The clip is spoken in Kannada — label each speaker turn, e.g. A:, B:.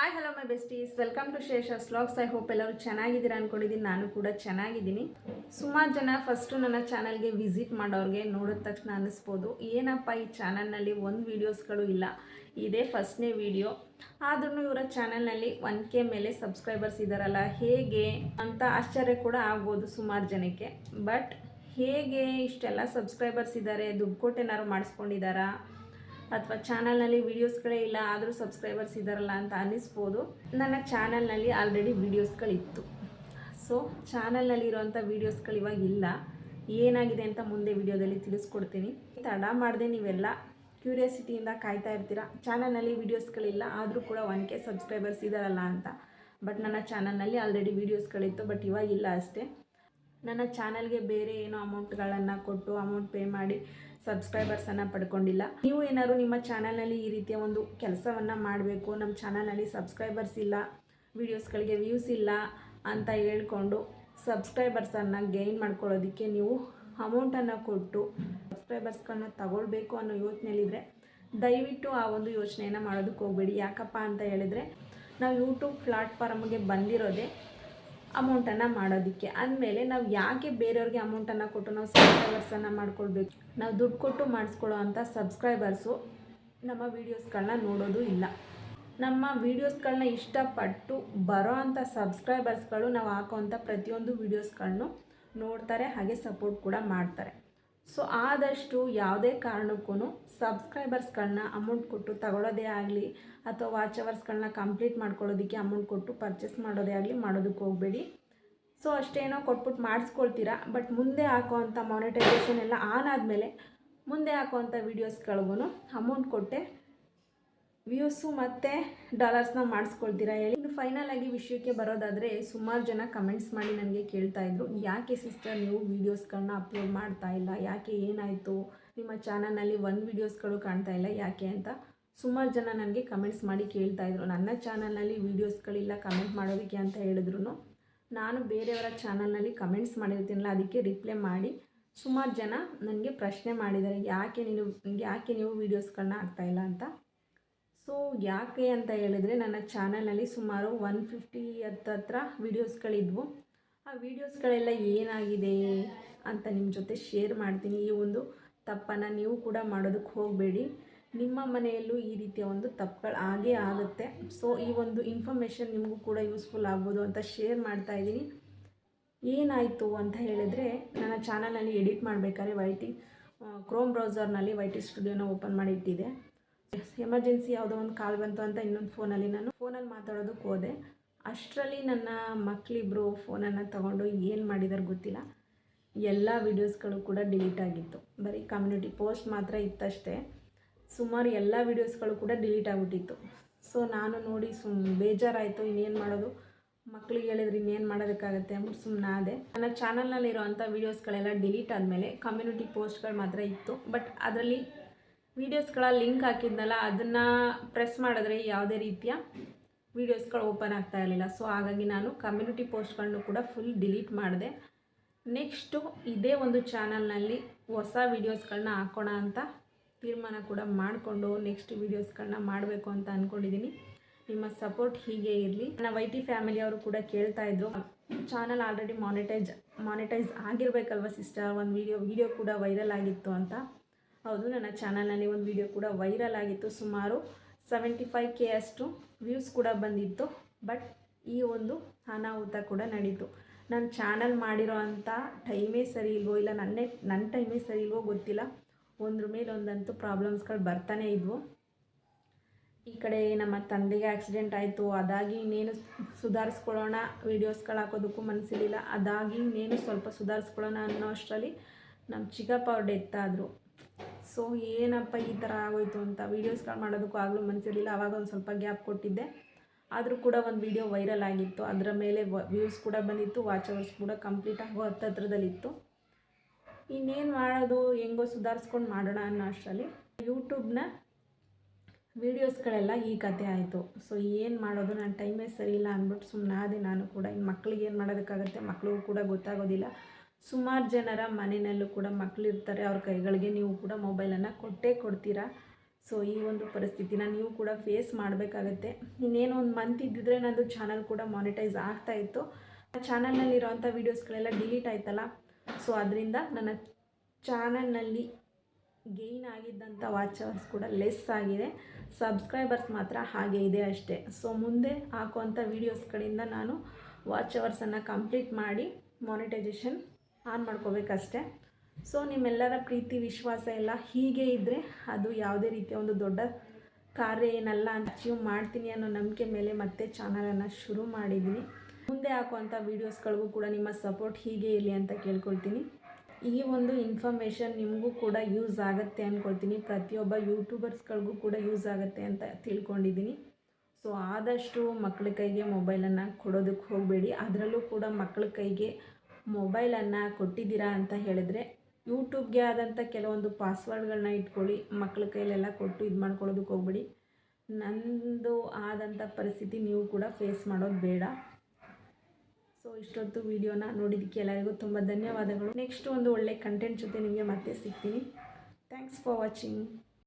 A: Hi hello my besties welcome to Shesha's vlogs I hope ಎಲ್ಲರೂ ಚೆನ್ನಾಗಿದ್ದೀರಾ ಅಂದ್ಕೊಂಡಿದ್ದೀನಿ ನಾನು ಕೂಡ ಚೆನ್ನಾಗಿದ್ದೀನಿ. ಸುಮಾರು ಜನ ಫಸ್ಟು ನನ್ನ ಚಾನಲ್ಗೆ ವಿಸಿಟ್ ಮಾಡೋರಿಗೆ ನೋಡಿದ ತಕ್ಷಣ ಅನ್ನಿಸ್ಬೋದು. ಏನಪ್ಪ ಈ ಚಾನಲ್ನಲ್ಲಿ ಒಂದು ವೀಡಿಯೋಸ್ಗಳು ಇಲ್ಲ. ಇದೇ ಫಸ್ಟ್ನೇ ವಿಡಿಯೋ ಆದ್ರೂ ಇವರ ಚಾನಲ್ನಲ್ಲಿ ಒನ್ ಕೆ ಮೇಲೆ ಸಬ್ಸ್ಕ್ರೈಬರ್ಸ್ ಇದ್ದಾರಲ್ಲ ಹೇಗೆ ಅಂತ ಆಶ್ಚರ್ಯ ಕೂಡ ಆಗ್ಬೋದು ಸುಮಾರು ಜನಕ್ಕೆ. ಬಟ್ ಹೇಗೆ ಇಷ್ಟೆಲ್ಲ ಸಬ್ಸ್ಕ್ರೈಬರ್ಸ್ ಇದ್ದಾರೆ ದುಡ್ಡು ಕೊಟ್ಟೇನಾದ್ರು ಮಾಡಿಸ್ಕೊಂಡಿದ್ದಾರಾ ಅಥವಾ ಚಾನಲ್ನಲ್ಲಿ ವೀಡಿಯೋಸ್ಗಳೇ ಇಲ್ಲ, ಆದರೂ ಸಬ್ಸ್ಕ್ರೈಬರ್ಸ್ ಇದ್ದಾರಲ್ಲ ಅಂತ ಅನ್ನಿಸ್ಬೋದು. ನನ್ನ ಚಾನಲ್ನಲ್ಲಿ ಆಲ್ರೆಡಿ ವೀಡಿಯೋಸ್ಗಳಿತ್ತು. ಸೊ, ಚಾನಲ್ನಲ್ಲಿ ಇರೋವಂಥ ವೀಡಿಯೋಸ್ಗಳು ಇವಾಗ ಇಲ್ಲ. ಏನಾಗಿದೆ ಅಂತ ಮುಂದೆ ವಿಡಿಯೋದಲ್ಲಿ ತಿಳಿಸ್ಕೊಡ್ತೀನಿ. ತಡ ಮಾಡದೆ ನೀವೆಲ್ಲ ಕ್ಯೂರಿಯಾಸಿಟಿಯಿಂದ ಕಾಯ್ತಾ ಇರ್ತೀರಾ? ಚಾನಲ್ನಲ್ಲಿ ವೀಡಿಯೋಸ್ಗಳಿಲ್ಲ, ಆದರೂ ಕೂಡ ಒನ್ ಕೆ ಸಬ್ಸ್ಕ್ರೈಬರ್ಸ್ ಇದ್ದಾರಲ್ಲ ಅಂತ. ಬಟ್ ನನ್ನ ಚಾನಲ್ನಲ್ಲಿ ಆಲ್ರೆಡಿ ವೀಡಿಯೋಸ್ಗಳಿತ್ತು, ಬಟ್ ಇವಾಗ ಇಲ್ಲ ಅಷ್ಟೇ. ನನ್ನ ಚಾನಲ್ಗೆ ಬೇರೆ ಏನೋ ಅಮೌಂಟ್ಗಳನ್ನು ಕೊಟ್ಟು ಅಮೌಂಟ್ ಪೇ ಮಾಡಿ ಸಬ್ಸ್ಕ್ರೈಬರ್ಸನ್ನು ಪಡ್ಕೊಂಡಿಲ್ಲ. ನೀವು ಏನಾದ್ರು ನಿಮ್ಮ ಚಾನಲ್ನಲ್ಲಿ ಈ ರೀತಿಯ ಒಂದು ಕೆಲಸವನ್ನು ಮಾಡಬೇಕು ನಮ್ಮ ಚಾನಲ್ನಲ್ಲಿ ಸಬ್ಸ್ಕ್ರೈಬರ್ಸ್ ಇಲ್ಲ ವೀಡಿಯೋಸ್ಗಳಿಗೆ ವ್ಯೂಸ್ ಇಲ್ಲ ಅಂತ ಹೇಳ್ಕೊಂಡು ಸಬ್ಸ್ಕ್ರೈಬರ್ಸನ್ನು ಗೈನ್ ಮಾಡ್ಕೊಳ್ಳೋದಕ್ಕೆ ನೀವು ಅಮೌಂಟನ್ನು ಕೊಟ್ಟು ಸಬ್ಸ್ಕ್ರೈಬರ್ಸ್ಗಳನ್ನ ತಗೊಳ್ಬೇಕು ಅನ್ನೋ ಯೋಚನೆಯಲ್ಲಿದ್ದರೆ ದಯವಿಟ್ಟು ಆ ಒಂದು ಯೋಚನೆಯನ್ನು ಮಾಡೋದಕ್ಕೆ ಹೋಗಬೇಡಿ. ಯಾಕಪ್ಪ ಅಂತ ಹೇಳಿದರೆ, ನಾವು ಯೂಟ್ಯೂಬ್ ಪ್ಲಾಟ್ಫಾರ್ಮ್ಗೆ ಬಂದಿರೋದೇ ಅಮೌಂಟನ್ನು ಮಾಡೋದಕ್ಕೆ. ಅಂದಮೇಲೆ ನಾವು ಯಾಕೆ ಬೇರೆಯವ್ರಿಗೆ ಅಮೌಂಟನ್ನು ಕೊಟ್ಟು ನಾವು ಸಬ್ಸ್ಕ್ರೈಬರ್ಸನ್ನು ಮಾಡ್ಕೊಳ್ಬೇಕು? ನಾವು ದುಡ್ಡು ಕೊಟ್ಟು ಮಾಡಿಸ್ಕೊಳ್ಳೋ ಅಂಥ ಸಬ್ಸ್ಕ್ರೈಬರ್ಸು ನಮ್ಮ ವೀಡಿಯೋಸ್ಗಳನ್ನ ನೋಡೋದು ಇಲ್ಲ. ನಮ್ಮ ವೀಡಿಯೋಸ್ಗಳನ್ನ ಇಷ್ಟಪಟ್ಟು ಬರೋ ಅಂಥ ಸಬ್ಸ್ಕ್ರೈಬರ್ಸ್ಗಳು ನಾವು ಹಾಕೋವಂಥ ಪ್ರತಿಯೊಂದು ವೀಡಿಯೋಸ್ಗಳನ್ನು ನೋಡ್ತಾರೆ, ಹಾಗೆ ಸಪೋರ್ಟ್ ಕೂಡ ಮಾಡ್ತಾರೆ. ಸೊ ಆದಷ್ಟು ಯಾವುದೇ ಕಾರಣಕ್ಕೂ ಸಬ್ಸ್ಕ್ರೈಬರ್ಸ್ಗಳನ್ನ ಅಮೌಂಟ್ ಕೊಟ್ಟು ತಗೊಳ್ಳೋದೇ ಆಗಲಿ, ಅಥವಾ ವಾಚ್ ಅವರ್ಸ್ಗಳನ್ನ ಕಂಪ್ಲೀಟ್ ಮಾಡ್ಕೊಳ್ಳೋದಕ್ಕೆ ಅಮೌಂಟ್ ಕೊಟ್ಟು ಪರ್ಚೇಸ್ ಮಾಡೋದೇ ಆಗಲಿ ಮಾಡೋದಕ್ಕೆ ಹೋಗಬೇಡಿ. ಸೊ ಅಷ್ಟೇನೋ ಕೊಟ್ಬಿಟ್ಟು ಮಾಡಿಸ್ಕೊಳ್ತೀರಾ ಬಟ್ ಮುಂದೆ ಹಾಕೋವಂಥ ಮಾನಿಟೈಸೇಷನ್ ಎಲ್ಲ ಆನ್ ಆದಮೇಲೆ ಮುಂದೆ ಹಾಕೋವಂಥ ವೀಡಿಯೋಸ್ಗಳಿಗೂ ಅಮೌಂಟ್ ಕೊಟ್ಟೆ ವ್ಯೂಸು ಮತ್ತು ಡಾಲರ್ಸ್ನ ಮಾಡಿಸ್ಕೊಳ್ತೀರಾ ಹೇಳಿ. ಇನ್ನು ಫೈನಲ್ ಆಗಿ ವಿಷಯಕ್ಕೆ ಬರೋದಾದರೆ ಸುಮಾರು ಜನ ಕಮೆಂಟ್ಸ್ ಮಾಡಿ ನನಗೆ ಕೇಳ್ತಾ ಇದ್ರು. ಯಾಕೆ ಸಿಸ್ಟರ್ ನೀವು ವೀಡಿಯೋಸ್ಗಳನ್ನ ಅಪ್ಲೋಡ್ ಮಾಡ್ತಾ ಇಲ್ಲ? ಯಾಕೆ ಏನಾಯಿತು? ನಿಮ್ಮ ಚಾನಲ್ನಲ್ಲಿ ಒಂದು ವೀಡಿಯೋಸ್ಗಳು ಕಾಣ್ತಾ ಇಲ್ಲ, ಯಾಕೆ ಅಂತ ಸುಮಾರು ಜನ ನನಗೆ ಕಮೆಂಟ್ಸ್ ಮಾಡಿ ಕೇಳ್ತಾ ಇದ್ರು. ನನ್ನ ಚಾನಲ್ನಲ್ಲಿ ವೀಡಿಯೋಸ್ಗಳಿಲ್ಲ ಕಮೆಂಟ್ ಮಾಡೋದಕ್ಕೆ ಅಂತ ಹೇಳಿದ್ರು ನಾನು ಬೇರೆಯವರ ಚಾನಲ್ನಲ್ಲಿ ಕಮೆಂಟ್ಸ್ ಮಾಡಿರ್ತೀನಲ್ಲ, ಅದಕ್ಕೆ ರಿಪ್ಲೈ ಮಾಡಿ ಸುಮಾರು ಜನ ನನಗೆ ಪ್ರಶ್ನೆ ಮಾಡಿದ್ದಾರೆ. ಯಾಕೆ ನೀನು, ಯಾಕೆ ನೀವು ವೀಡಿಯೋಸ್ಗಳನ್ನ ಆಗ್ತಾಯಿಲ್ಲ ಅಂತ. ಸೊ ಯಾಕೆ ಅಂತ ಹೇಳಿದ್ರೆ ನನ್ನ ಚಾನಲ್ನಲ್ಲಿ ಸುಮಾರು ಒನ್ ಫಿಫ್ಟಿ ಹತ್ತತ್ರ ವೀಡಿಯೋಸ್ಗಳಿದ್ವು. ಆ ವೀಡಿಯೋಸ್ಗಳೆಲ್ಲ ಏನಾಗಿದೆ ಅಂತ ನಿಮ್ಮ ಜೊತೆ ಶೇರ್ ಮಾಡ್ತೀನಿ. ಈ ಒಂದು ತಪ್ಪನ್ನು ನೀವು ಕೂಡ ಮಾಡೋದಕ್ಕೆ ಹೋಗಬೇಡಿ. ನಿಮ್ಮ ಮನೆಯಲ್ಲೂ ಈ ರೀತಿಯ ಒಂದು ತಪ್ಪುಗಳು ಆಗೇ ಆಗುತ್ತೆ. ಸೊ ಈ ಒಂದು ಇನ್ಫಾರ್ಮೇಷನ್ ನಿಮಗೂ ಕೂಡ ಯೂಸ್ಫುಲ್ ಆಗ್ಬೋದು ಅಂತ ಶೇರ್ ಮಾಡ್ತಾ ಇದ್ದೀನಿ. ಏನಾಯಿತು ಅಂತ ಹೇಳಿದ್ರೆ, ನನ್ನ ಚಾನಲಲ್ಲಿ ಎಡಿಟ್ ಮಾಡಬೇಕಾದ್ರೆ ವೈ ಟಿ ಕ್ರೋಮ್ ಬ್ರೌಸರ್ನಲ್ಲಿ ವೈ ಟಿ ಸ್ಟುಡಿಯೋನ ಓಪನ್ ಮಾಡಿ ಇಟ್ಟಿದ್ದೆ ಎಮರ್ಜೆನ್ಸಿ ಯಾವುದೋ ಒಂದು ಕಾಲ್ ಬಂತು ಅಂತ ಇನ್ನೊಂದು ಫೋನಲ್ಲಿ ನಾನು ಫೋನಲ್ಲಿ ಮಾತಾಡೋದಕ್ಕೆ ಹೋದೆ. ಅಷ್ಟರಲ್ಲಿ ನನ್ನ ಮಕ್ಕಳಿಬ್ಬರು ಫೋನನ್ನು ತಗೊಂಡು ಏನು ಮಾಡಿದಾರೆ ಗೊತ್ತಿಲ್ಲ. ಎಲ್ಲ ವೀಡಿಯೋಸ್ಗಳು ಕೂಡ ಡಿಲೀಟ್ ಆಗಿತ್ತು. ಬರೀ ಕಮ್ಯುನಿಟಿ ಪೋಸ್ಟ್ ಮಾತ್ರ ಇತ್ತಷ್ಟೇ. ಸುಮಾರು ಎಲ್ಲ ವೀಡಿಯೋಸ್ಗಳು ಕೂಡ ಡಿಲೀಟ್ ಆಗಿಬಿಟ್ಟಿತ್ತು. ಸೊ ನಾನು ನೋಡಿ ಸುಮ್ ಬೇಜಾರಾಯಿತು, ಇನ್ನೇನು ಮಾಡೋದು? ಮಕ್ಳಿಗೆ ಹೇಳಿದ್ರೆ ಇನ್ನೇನು ಮಾಡೋದಕ್ಕಾಗತ್ತೆ ಅಂದ್ಬಿಟ್ಟು ಸುಮ್ಮನೆ ನನ್ನ ನನ್ನ ಚಾನಲ್ನಲ್ಲಿರೋವಂಥ ವೀಡಿಯೋಸ್ಗಳೆಲ್ಲ ಡಿಲೀಟ್ ಆದಮೇಲೆ ಕಮ್ಯುನಿಟಿ ಪೋಸ್ಟ್ಗಳು ಮಾತ್ರ ಇತ್ತು. ಬಟ್ ಅದರಲ್ಲಿ ವೀಡಿಯೋಸ್ಗಳ ಲಿಂಕ್ ಹಾಕಿದ್ನಲ್ಲ, ಅದನ್ನು ಪ್ರೆಸ್ ಮಾಡಿದ್ರೆ ಯಾವುದೇ ರೀತಿಯ ವೀಡಿಯೋಸ್ಗಳು ಓಪನ್ ಆಗ್ತಾ ಇರಲಿಲ್ಲ. ಸೊ ಹಾಗಾಗಿ ನಾನು ಕಮ್ಯುನಿಟಿ ಪೋಸ್ಟ್ಗಳನ್ನು ಕೂಡ ಫುಲ್ ಡಿಲೀಟ್ ಮಾಡಿದೆ. ನೆಕ್ಸ್ಟು ಇದೇ ಒಂದು ಚಾನಲ್ನಲ್ಲಿ ಹೊಸ ವೀಡಿಯೋಸ್ಗಳನ್ನ ಹಾಕೋಣ ಅಂತ ತೀರ್ಮಾನ ಕೂಡ ಮಾಡಿಕೊಂಡು ನೆಕ್ಸ್ಟ್ ವೀಡಿಯೋಸ್ಗಳನ್ನ ಮಾಡಬೇಕು ಅಂತ ಅಂದ್ಕೊಂಡಿದ್ದೀನಿ ನಿಮ್ಮ ಸಪೋರ್ಟ್ ಹೀಗೆ ಇರಲಿ. ನನ್ನ ವೈ ಟಿ ಫ್ಯಾಮಿಲಿಯವರು ಕೂಡ ಕೇಳ್ತಾ ಇದ್ರು. ಚಾನಲ್ ಆಲ್ರೆಡಿ ಮಾನಿಟೈಜ್ ಮಾನಿಟೈಸ್ ಆಗಿರಬೇಕಲ್ವ ಸಿಸ್ಟರ್ ಒಂದು ವೀಡಿಯೋ ವೀಡಿಯೋ ಕೂಡ ವೈರಲ್ ಆಗಿತ್ತು ಅಂತ. ಹೌದು, ನನ್ನ ಚಾನಲ್ನಲ್ಲಿ ಒಂದು ವಿಡಿಯೋ ಕೂಡ ವೈರಲ್ ಆಗಿತ್ತು. ಸುಮಾರು ಸೆವೆಂಟಿ ಫೈವ್ ಕೆ ಅಷ್ಟು ವ್ಯೂಸ್ ಕೂಡ ಬಂದಿತ್ತು. ಬಟ್ ಈ ಒಂದು ಅನಾಹುತ ಕೂಡ ನಡೀತು. ನನ್ನ ಚಾನಲ್ ಮಾಡಿರೋ ಅಂಥ ಟೈಮೇ ಸರಿ ಇಲ್ವೋ, ಇಲ್ಲ ನನ್ನೇ ನನ್ನ ಟೈಮೇ ಸರಿ ಇಲ್ವೋ ಗೊತ್ತಿಲ್ಲ. ಒಂದ್ರ ಮೇಲೆ ಒಂದಂತೂ ಪ್ರಾಬ್ಲಮ್ಸ್ಗಳು ಬರ್ತಾನೆ ಇದ್ವು. ಈ ಕಡೆ ನಮ್ಮ ತಂದೆಗೆ ಆಕ್ಸಿಡೆಂಟ್ ಆಯಿತು. ಅದಾಗಿ ಇನ್ನೇನು ಸುಧಾರಿಸ್ಕೊಳ್ಳೋಣ ವೀಡಿಯೋಸ್ಗಳು ಹಾಕೋದಕ್ಕೂ ಮನಸ್ಸಿರಲಿಲ್ಲ ಅದಾಗಿ ಇನ್ನೇನು ಸ್ವಲ್ಪ ಸುಧಾರಿಸ್ಕೊಳ್ಳೋಣ ಅನ್ನೋ ಅಷ್ಟರಲ್ಲಿ ನಮ್ಮ ಚಿಕ್ಕಪ್ಪ ಅವ್ರು ಡೆತ್ ಆದರು. ಸೊ ಏನಪ್ಪ ಈ ಥರ ಆಗೋಯ್ತು ಅಂತ ವೀಡಿಯೋಸ್ಗಳು ಮಾಡೋದಕ್ಕೂ ಆಗಲೂ ಮನಸ್ಸಿರಲಿಲ್ಲ ಆವಾಗ ಒಂದು ಸ್ವಲ್ಪ ಗ್ಯಾಪ್ ಕೊಟ್ಟಿದ್ದೆ. ಆದರೂ ಕೂಡ ಒಂದು ವೀಡಿಯೋ ವೈರಲ್ ಆಗಿತ್ತು. ಅದರ ಮೇಲೆ ವ್ಯೂಸ್ ಕೂಡ ಬಂದಿತ್ತು. ವಾಚ್ ಅವರ್ಸ್ ಕೂಡ ಕಂಪ್ಲೀಟ್ ಆಗೋ ಹತ್ತತ್ರದಲ್ಲಿತ್ತು. ಇನ್ನೇನು ಮಾಡೋದು? ಹೆಂಗೋ ಸುಧಾರಿಸ್ಕೊಂಡು ಮಾಡೋಣ ಅನ್ನೋ ಅಷ್ಟರಲ್ಲಿ ಯೂಟ್ಯೂಬ್ನ ವೀಡಿಯೋಸ್ಗಳೆಲ್ಲ ಈ ಕತೆ ಆಯಿತು. ಸೊ ಏನು ಮಾಡೋದು? ನನ್ನ ಟೈಮೇ ಸರಿ ಇಲ್ಲ ಅಂದ್ಬಿಟ್ಟು ಸುಮ್ಮನೆ ನಾನು ಕೂಡ. ಇನ್ನು ಮಕ್ಳಿಗೆ ಏನು ಮಾಡೋದಕ್ಕಾಗತ್ತೆ? ಮಕ್ಳಿಗೂ ಕೂಡ ಗೊತ್ತಾಗೋದಿಲ್ಲ. ಸುಮಾರು ಜನರ ಮನೆಯಲ್ಲೂ ಕೂಡ ಮಕ್ಕಳಿರ್ತಾರೆ ಅವ್ರ ಕೈಗಳಿಗೆ ನೀವು ಕೂಡ ಮೊಬೈಲನ್ನು ಕೊಟ್ಟೇ ಕೊಡ್ತೀರಾ? ಸೊ ಈ ಒಂದು ಪರಿಸ್ಥಿತಿನ ನೀವು ಕೂಡ ಫೇಸ್ ಮಾಡಬೇಕಾಗತ್ತೆ. ಇನ್ನೇನು ಒಂದು ಮಂತ್ ಇದ್ದಿದ್ರೆ ನಂದು ಚಾನಲ್ ಕೂಡ ಮಾನಿಟೈಸ್ ಆಗ್ತಾ ಇತ್ತು. ಚಾನಲ್ನಲ್ಲಿರೋವಂಥ ವೀಡಿಯೋಸ್ಗಳೆಲ್ಲ ಡಿಲೀಟ್ ಆಯ್ತಲ್ಲ? ಸೊ ಅದರಿಂದ ನನ್ನ ಚಾನಲ್ನಲ್ಲಿ ಗೇಯ್ನ್ ಆಗಿದ್ದಂಥ ವಾಚ್ ಅವರ್ಸ್ ಕೂಡ ಲೆಸ್ ಆಗಿದೆ. ಸಬ್ಸ್ಕ್ರೈಬರ್ಸ್ ಮಾತ್ರ ಹಾಗೆ ಇದೆ ಅಷ್ಟೇ. ಸೊ ಮುಂದೆ ಹಾಕುವಂಥ ವೀಡಿಯೋಸ್ಗಳಿಂದ ನಾನು ವಾಚ್ ಅವರ್ಸನ್ನು ಕಂಪ್ಲೀಟ್ ಮಾಡಿ ಮಾನಿಟೈಸೇಷನ್ ಆನ್ ಮಾಡ್ಕೋಬೇಕಷ್ಟೆ. ಸೊ ನಿಮ್ಮೆಲ್ಲರ ಪ್ರೀತಿ, ವಿಶ್ವಾಸ ಎಲ್ಲ ಹೀಗೆ ಇದ್ದರೆ ಅದು ಯಾವುದೇ ರೀತಿಯ ಒಂದು ದೊಡ್ಡ ಕಾರ್ಯ ಏನಲ್ಲ ಅಚೀವ್ ಮಾಡ್ತೀನಿ ಅನ್ನೋ ನಂಬಿಕೆ ಮೇಲೆ ಮತ್ತೆ ಚಾನಲನ್ನು ಶುರು ಮಾಡಿದ್ದೀನಿ. ಮುಂದೆ ಹಾಕುವಂಥ ವೀಡಿಯೋಸ್ಗಳಿಗೂ ಕೂಡ ನಿಮ್ಮ ಸಪೋರ್ಟ್ ಹೀಗೆ ಇರಲಿ ಅಂತ ಕೇಳ್ಕೊಳ್ತೀನಿ. ಈ ಒಂದು ಇನ್ಫಾರ್ಮೇಷನ್ ನಿಮಗೂ ಕೂಡ ಯೂಸ್ ಆಗುತ್ತೆ ಅಂದ್ಕೊಳ್ತೀನಿ ಪ್ರತಿಯೊಬ್ಬ ಯೂಟ್ಯೂಬರ್ಸ್ಗಳಿಗೂ ಕೂಡ ಯೂಸ್ ಆಗುತ್ತೆ ಅಂತ ತಿಳ್ಕೊಂಡಿದ್ದೀನಿ. ಸೊ ಆದಷ್ಟು ಮಕ್ಕಳ ಕೈಗೆ ಮೊಬೈಲನ್ನು ಕೊಡೋದಕ್ಕೆ ಹೋಗಬೇಡಿ. ಅದರಲ್ಲೂ ಕೂಡ ಮಕ್ಕಳ ಕೈಗೆ ಮೊಬೈಲನ್ನು ಕೊಟ್ಟಿದ್ದೀರಾ ಅಂತ ಹೇಳಿದ್ರೆ ಯೂಟ್ಯೂಬ್ಗೆ ಆದಂಥ ಕೆಲವೊಂದು ಪಾಸ್ವರ್ಡ್ಗಳನ್ನ ಇಟ್ಕೊಳ್ಳಿ ಮಕ್ಕಳ ಕೈಲೆಲ್ಲ ಕೊಟ್ಟು ಇದು ಮಾಡ್ಕೊಳ್ಳೋದಕ್ಕೆ ಹೋಗ್ಬೇಡಿ. ನಂದು ಆದಂಥ ಪರಿಸ್ಥಿತಿ ನೀವು ಕೂಡ ಫೇಸ್ ಮಾಡೋದು ಬೇಡ. ಸೊ ಇಷ್ಟೊತ್ತು ವಿಡಿಯೋನ ನೋಡಿದ್ದಕ್ಕೆ ಎಲ್ಲರಿಗೂ ತುಂಬ ಧನ್ಯವಾದಗಳು. ನೆಕ್ಸ್ಟ್ ಒಂದು ಒಳ್ಳೆ ಕಂಟೆಂಟ್ ಜೊತೆ ನಿಮಗೆ ಮತ್ತೆ ಸಿಗ್ತೀನಿ. Thanks for watching